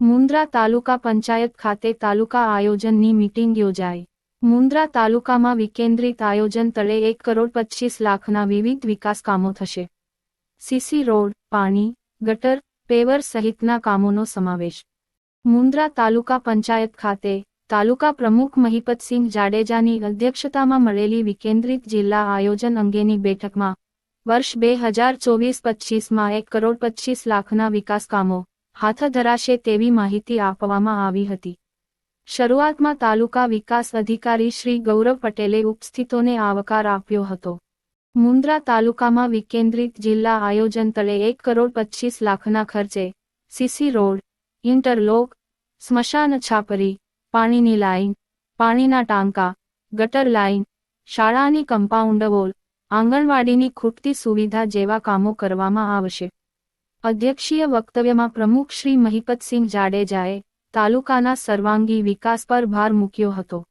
મુન્દ્રા તાલુકા પંચાયત ખાતે તાલુકા આયોજનની મીટિંગ યોજાઈ. મુન્દ્રા તાલુકામાં વિકેન્દ્રિત આયોજન તળે એક કરોડ પચીસ લાખના વિવિધ વિકાસ કામો થશે. સીસી રોડ, પાણી, ગટર, પેવર સહિતના કામોનો સમાવેશ. મુન્દ્રા તાલુકા પંચાયત ખાતે તાલુકા પ્રમુખ મહિપતસિંહ જાડેજાની અધ્યક્ષતામાં મળેલી વિકેન્દ્રિત જિલ્લા આયોજન અંગેની બેઠકમાં વર્ષ બે હજાર ચોવીસ પચીસમાં એક કરોડ પચીસ લાખના વિકાસકામો હાથ ધરાશે તેવી માહિતી આપવામાં આવી હતી. શરૂઆતમાં તાલુકા વિકાસ અધિકારી શ્રી ગૌરવ પટેલે ઉપસ્થિતોને આવકાર આપ્યો હતો. મુન્દ્રા તાલુકામાં વિકેન્દ્રિત જિલ્લા આયોજન તળે એક કરોડ પચીસ લાખના ખર્ચે સીસી રોડ, ઇન્ટરલોક, સ્મશાન છાપરી પાણીની લાઇન પાણીના ટાંકા, ગટર લાઇન શાળાની કમ્પાઉન્ડ વોલ, આંગણવાડીની ખૂટતી સુવિધા જેવા કામો કરવામાં આવશે. અધ્યક્ષીય વક્તવ્યમાં પ્રમુખ શ્રી મહિપતસિંહ જાડેજાએ તાલુકાના સર્વાંગી વિકાસ પર ભાર મૂક્યો હતો.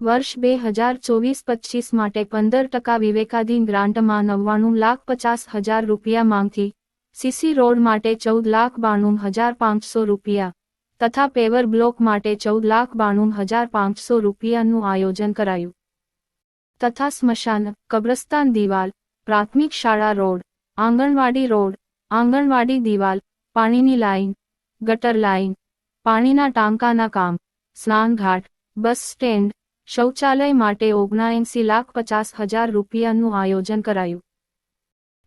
વર્ષ બે હજાર ચોવીસ પચીસ માટે પંદર ટકા વિવેકાધીન ગ્રાન્ટમાં નવ્વાણું લાખ પચાસ હજાર રૂપિયા માંગથી સીસી રોડ માટે ચૌદ લાખ બાણું હજાર પાંચસો રૂપિયા તથા પેવર બ્લોક માટે ચૌદ લાખ બાણું હજાર પાંચસો રૂપિયાનું આયોજન કરાયું. તથા સ્મશાન, કબ્રસ્તાન દિવાલ, પ્રાથમિક શાળા રોડ, આંગણવાડી રોડ, આંગણવાડી દિવાલ, પાણીની લાઇન ગટર લાઇન પાણીના ટાંકાના કામ, સ્નાનઘાટ, બસ સ્ટેન્ડ, શૌચાલય માટે ઓગણએંસી લાખ પચાસ હજાર રૂપિયાનું આયોજન કરાયું.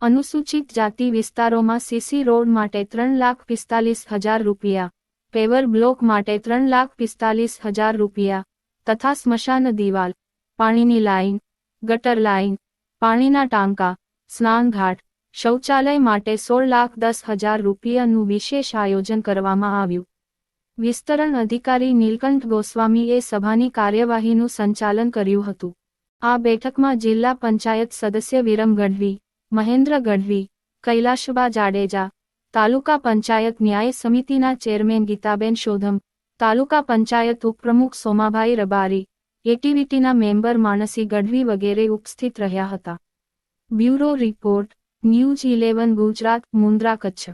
અનુસૂચિત જાતિ વિસ્તારોમાં સીસી રોડ માટે ત્રણ લાખ પિસ્તાલીસ હજાર રૂપિયા પેવર બ્લોક માટે ત્રણ લાખ પિસ્તાલીસ હજાર રૂપિયા, તથા સ્મશાન દિવાલ, પાણીની લાઇન ગટર લાઇન પાણીના ટાંકા, સ્નાનઘાટ, શૌચાલય માટે સોળ લાખ દસ હજાર રૂપિયાનું વિશેષ આયોજન કરવામાં આવ્યું. વિસ્તરણ અધિકારી નીલકંઠ ગોસ્વામીએ સભાની કાર્યવાહીનું સંચાલન કર્યું હતું. આ બેઠકમાં જિલ્લા પંચાયત સદસ્ય વિરમ ગઢવી, મહેન્દ્ર ગઢવી, કૈલાશબા જાડેજા તાલુકા પંચાયત ન્યાય સમિતિના ચેરમેન ગીતાબેન શોધમ, તાલુકા પંચાયત ઉપપ્રમુખ સોમાભાઈ રબારી, એટીવીટીના મેમ્બર માનસી ગઢવી વગેરે ઉપસ્થિત રહ્યા હતા. Bureau report, news eleven Gujarat, Mundra Kutch.